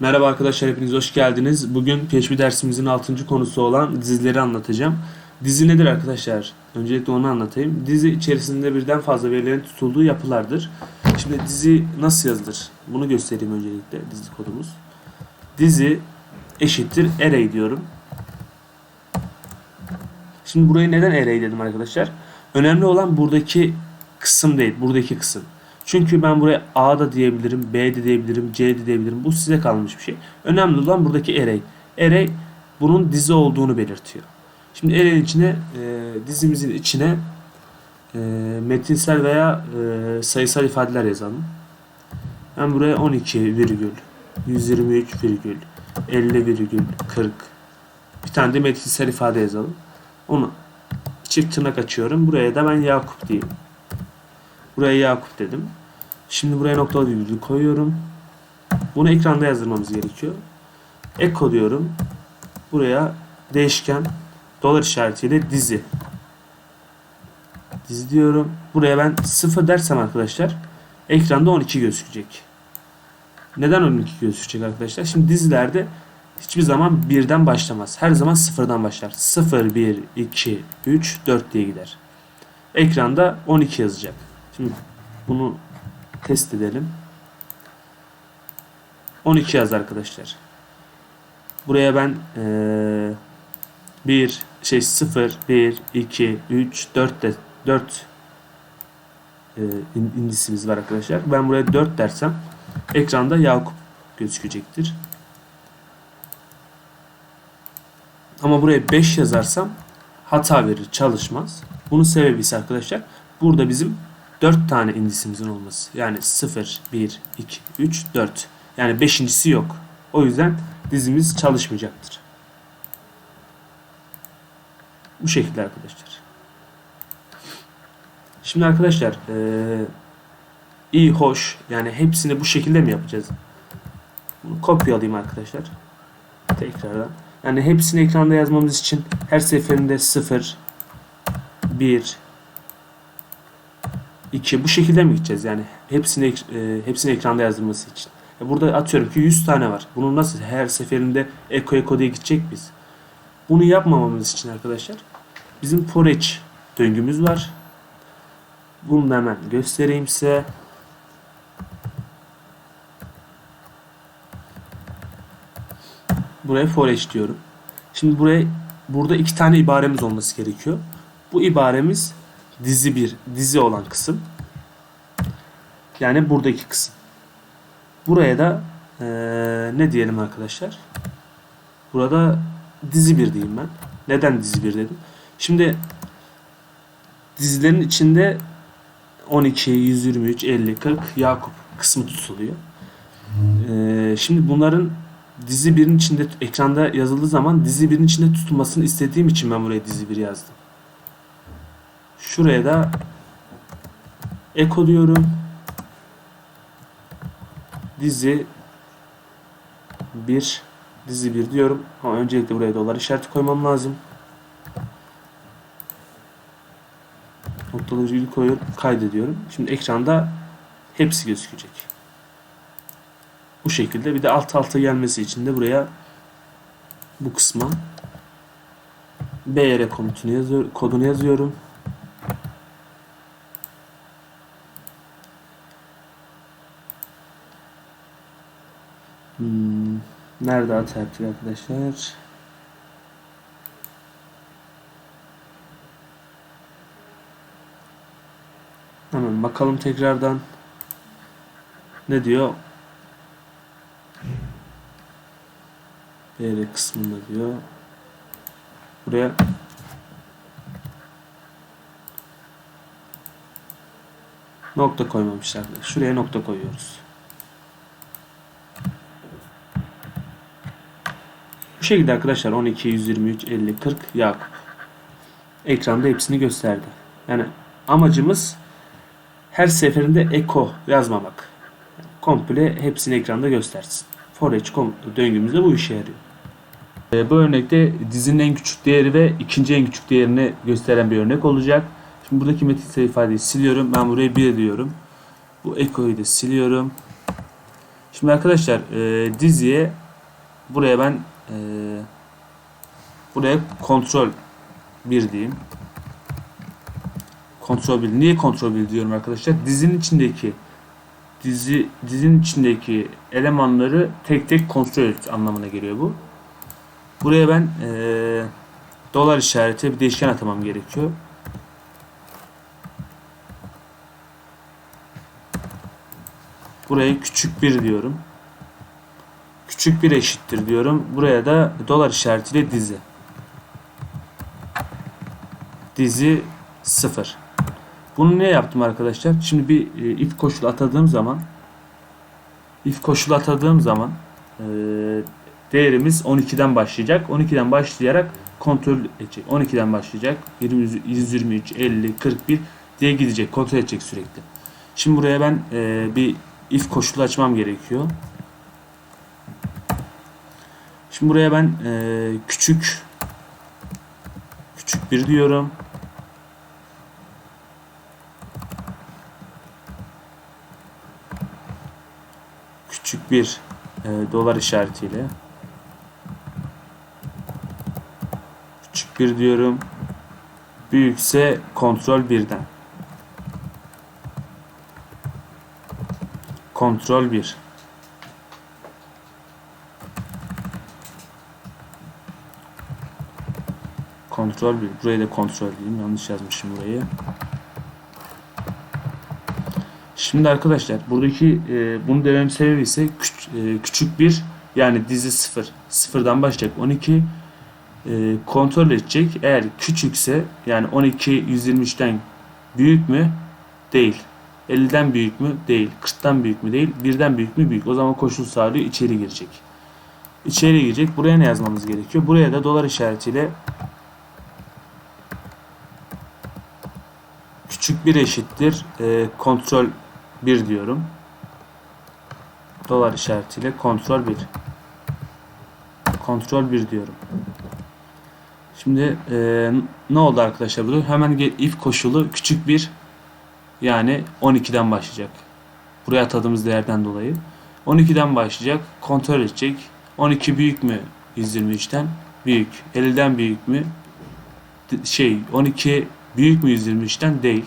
Merhaba arkadaşlar hepiniz hoş geldiniz. Bugün PHP dersimizin 6. konusu olan dizileri anlatacağım. Dizi nedir arkadaşlar? Öncelikle onu anlatayım. Dizi içerisinde birden fazla verilerin tutulduğu yapılardır. Şimdi dizi nasıl yazılır? Bunu göstereyim öncelikle dizi kodumuz. Dizi eşittir array diyorum. Şimdi burayı neden array dedim arkadaşlar? Önemli olan buradaki kısım değil, buradaki kısım. Çünkü ben buraya A da diyebilirim, B de diyebilirim, C de diyebilirim. Bu size kalmış bir şey. Önemli olan buradaki array. Array bunun dizi olduğunu belirtiyor. Şimdi array'in içine, e, dizimizin içine e, metinsel veya e, sayısal ifadeler yazalım. Ben buraya 12 virgül, 123 virgül, 50 virgül, 40. Bir tane de metinsel ifade yazalım. Onu çift tırnak açıyorum. Buraya da ben Yakup diyeyim. Buraya Yakup dedim. Şimdi buraya noktalı virgül koyuyorum. Bunu ekranda yazdırmamız gerekiyor. Eko diyorum. Buraya değişken dolar işaretiyle dizi. Dizi diyorum. Buraya ben 0 dersem arkadaşlar ekranda 12 gözükecek. Neden 12 gözükecek arkadaşlar? Şimdi dizilerde hiçbir zaman birden başlamaz. Her zaman sıfırdan başlar. 0, 1, 2, 3, 4 diye gider. Ekranda 12 yazacak. Şimdi bunu test edelim. 12 yaz arkadaşlar. Buraya ben eee 1 şey 0 1 2 3 4 de 4 eee, in- indisimiz var arkadaşlar. Ben buraya 4 dersem ekranda Yakup gözükecektir. Ama buraya 5 yazarsam hata verir, çalışmaz. Bunun sebebi ise arkadaşlar burada bizim 4 tane indisimizin olması. Yani 0, 1, 2, 3, 4. Yani beşincisi yok. O yüzden dizimiz çalışmayacaktır. Bu şekilde arkadaşlar. Şimdi arkadaşlar eee, iyi hoş yani hepsini bu şekilde mi yapacağız? Bunu kopyalayayım arkadaşlar. Tekrardan. Yani hepsini ekranda yazmamız için her seferinde 0, 1, 2 bu şekilde mi gideceğiz yani hepsini e, hepsini ekranda yazdırması için. E burada atıyorum ki 100 tane var. Bunu nasıl her seferinde eko eko diye gidecek biz? Bunu yapmamamız için arkadaşlar bizim for each döngümüz var. Bunu da hemen göstereyim size. Buraya for each diyorum. Şimdi buraya burada iki tane ibaremiz olması gerekiyor. Bu ibaremiz dizi bir, dizi olan kısım. Yani buradaki kısım. Buraya da eee, ne diyelim arkadaşlar? Burada dizi bir diyeyim ben. Neden dizi bir dedim? Şimdi dizilerin içinde 12, 123, 50, 40 Yakup kısmı tutuluyor. Eee, şimdi bunların dizi birin içinde ekranda yazıldığı zaman dizi birin içinde tutulmasını istediğim için ben buraya dizi bir yazdım. Şuraya da eko diyorum. Dizi 1 dizi 1 diyorum. Ama öncelikle buraya dolar işareti koymam lazım. Noktalı virgül koyuyorum. Kaydediyorum. Şimdi ekranda hepsi gözükecek. Bu şekilde bir de alt alta gelmesi için de buraya bu kısma BR komutunu yazıyor, kodunu yazıyorum. Nerede hata yaptık arkadaşlar? Hemen bakalım tekrardan. Ne diyor? BR kısmında diyor. Buraya nokta koymamışlar. Şuraya nokta koyuyoruz. Bu şekilde arkadaşlar 12, 123, 50, 40 Yakup. Ekranda hepsini gösterdi. Yani amacımız her seferinde eko yazmamak. Komple hepsini ekranda göstersin. For each döngümüzde bu işe yarıyor. Ee, bu örnekte dizinin en küçük değeri ve ikinci en küçük değerini gösteren bir örnek olacak. Şimdi buradaki metinsel ifadeyi siliyorum. Ben buraya 1 diyorum. Bu ekoyu da siliyorum. Şimdi arkadaşlar e, diziye buraya ben e, buraya kontrol 1 diyeyim. Kontrol 1. Niye kontrol 1 diyorum arkadaşlar? Dizinin içindeki dizi dizinin içindeki elemanları tek tek kontrol et anlamına geliyor bu. Buraya ben e, dolar işareti bir değişken atamam gerekiyor. Buraya küçük bir diyorum. Küçük bir eşittir diyorum. Buraya da dolar işaretiyle dizi. Dizi 0. Bunu ne yaptım arkadaşlar? Şimdi bir e, if koşulu atadığım zaman if koşulu atadığım zaman e, değerimiz 12'den başlayacak. 12'den başlayarak kontrol edecek. 12'den başlayacak. 20, 123, 50, 41 diye gidecek. Kontrol edecek sürekli. Şimdi buraya ben e, bir if koşulu açmam gerekiyor. Şimdi buraya ben e, küçük küçük bir diyorum. Küçük bir e, dolar işaretiyle küçük bir diyorum. Büyükse kontrol birden. Kontrol 1. Kontrol 1. Burayı da kontrol diyeyim. Yanlış yazmışım burayı. Şimdi arkadaşlar buradaki e, bunu dememin sebebi ise küç- e, küçük bir yani dizi 0. Sıfırdan başlayacak 12 e, kontrol edecek. Eğer küçükse yani 12 123'ten büyük mü? Değil. 50'den büyük mü? Değil. 40'tan büyük mü? Değil. 1'den büyük mü? Büyük. O zaman koşul sağlıyor. içeri girecek. İçeri girecek. Buraya ne yazmamız gerekiyor? Buraya da dolar işaretiyle küçük bir eşittir. E, kontrol 1 diyorum. Dolar işaretiyle kontrol 1. Kontrol 1 diyorum. Şimdi e, ne oldu arkadaşlar burada? Hemen if koşulu küçük bir yani 12'den başlayacak. Buraya atadığımız değerden dolayı. 12'den başlayacak. Kontrol edecek. 12 büyük mü 123'ten? Büyük. 50'den büyük mü? Şey 12 büyük mü 123'ten? Değil.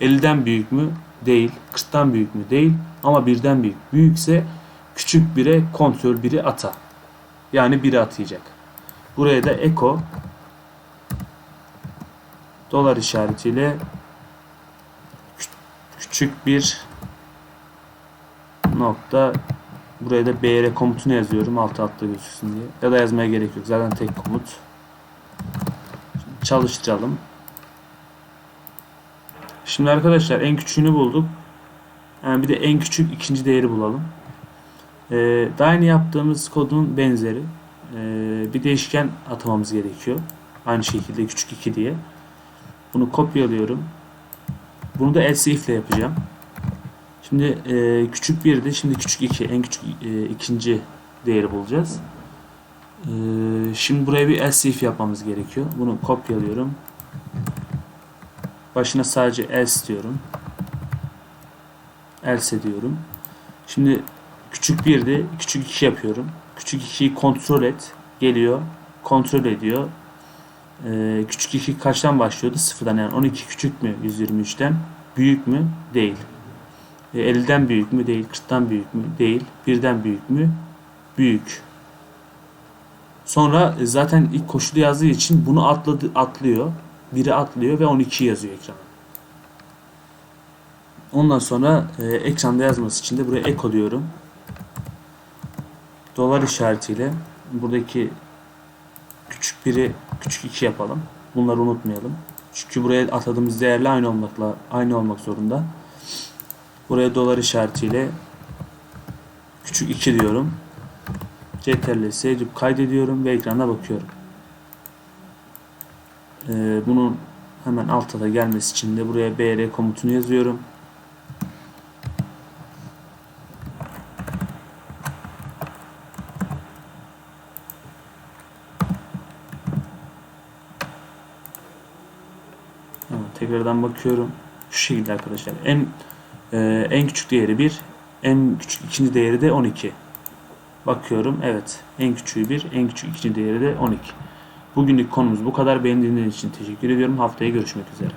50'den büyük mü? Değil. 40'tan büyük mü? Değil. Ama birden büyük. Büyükse küçük bire kontrol biri ata. Yani biri atayacak. Buraya da eko dolar işaretiyle küçük bir nokta buraya da BR komutunu yazıyorum alt altta gözüksün diye ya da yazmaya gerek yok zaten tek komut Şimdi çalıştıralım şimdi arkadaşlar en küçüğünü bulduk yani bir de en küçük ikinci değeri bulalım ee, daha yeni yaptığımız kodun benzeri Ee, bir değişken atamamız gerekiyor aynı şekilde küçük 2 diye bunu kopyalıyorum bunu da else if ile yapacağım. Şimdi e, küçük birdi. Şimdi küçük 2. En küçük e, ikinci değeri bulacağız. E, şimdi buraya bir else if yapmamız gerekiyor. Bunu kopyalıyorum. Başına sadece else diyorum. Else diyorum. Şimdi küçük birdi. Küçük 2 yapıyorum. Küçük 2'yi kontrol et. Geliyor. Kontrol ediyor. Ee, küçük 2 kaçtan başlıyordu? Sıfırdan yani 12 küçük mü 123'ten? Büyük mü? Değil. E, 50'den büyük mü? Değil. 40'tan büyük mü? Değil. 1'den büyük mü? Büyük. Sonra e, zaten ilk koşulu yazdığı için bunu atladı, atlıyor. Biri atlıyor ve 12 yazıyor ekrana. Ondan sonra e, ekranda yazması için de buraya eko diyorum. Dolar işaretiyle buradaki küçük biri küçük 2 yapalım. Bunları unutmayalım. Çünkü buraya atadığımız değerle aynı olmakla aynı olmak zorunda. Buraya dolar işaretiyle küçük 2 diyorum. Ctrl sevdip kaydediyorum ve ekrana bakıyorum. Ee, bunun hemen altta da gelmesi için de buraya br komutunu yazıyorum. Tekrardan bakıyorum. Şu şekilde arkadaşlar. En e, en küçük değeri 1, En küçük ikinci değeri de 12. Bakıyorum evet. En küçüğü 1, en küçük ikinci değeri de 12. Bugünlük konumuz bu kadar. Beni dinlediğiniz için teşekkür ediyorum. Haftaya görüşmek üzere.